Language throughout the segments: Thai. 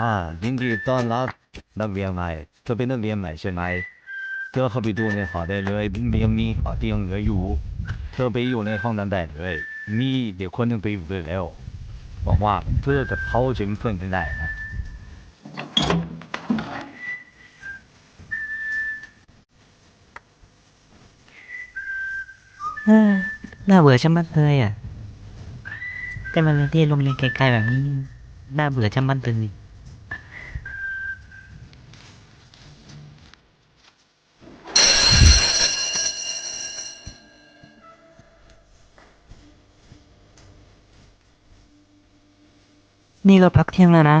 อ่ายินดีต้อนรับนักเรียนใหม่เธอเป็นนักเรียนใหม่ใช่ไหมเธอเข้าไปดูในหอได้เลยมียัมีหอที่ยังเหลืออยู่ เธอไปอยู่ในห้องนั้นได้เลยนี่เดี๋ยวคนหนึงไปอยู่ด้วยแล้วบอกว่าเพื่อจะเข้าถึงเพื่อนได้นะน่าเบื่อชะมัดเลยอะ แต่มันรียนที่โรงเรียนไกลๆแบบนี้ น่าเบื่อชะมัดจริง นี่ก็พักเที่ยงแล้วนะ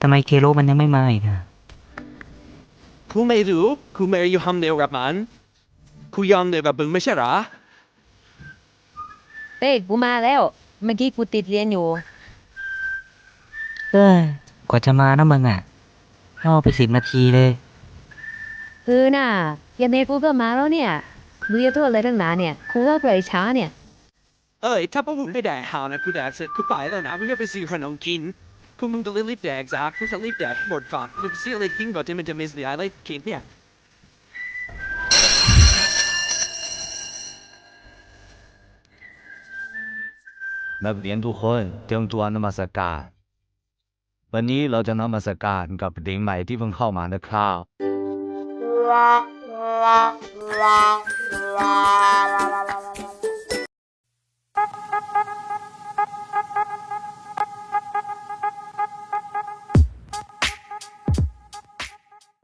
ทำไมเคโรมันยังไม่มาอีกอะกูไม่รู้กูไม่อยู่ห้องเดียวกับมันกูยอมเดียวกับมึงไม่ใช่เหรอเป้กูมาแล้ว เมื่อกี้กูติดเรียนอยู่ เออกว่าจะมานะมึงอะรอไปสิบนาทีเลยคือน่ะยังไงกูก็มาแล้วเนี่ยมึงจะโทษอะไรตั้งนานเนี่ยกูก็ปล่อยช้าเนี่ย เอ้ยถ้าพวกมึงไม่ได้หานะกูแดกเสร็จกูไปแล้วนะมึงก็ไปซื้อขนมกินพวกมึงจะรีบแดกจ้ากูจะรีบแดกหมดก่อนมึงซื้ออะไรกินก่อนที่มันจะมีสิ่งอะไรกินเนี่ยนักเรียนทุกคนเตรียมตัวนมัสการวันนี้เราจะนมัสการกับเด็กใหม่ที่เพิ่งเข้ามานะครับ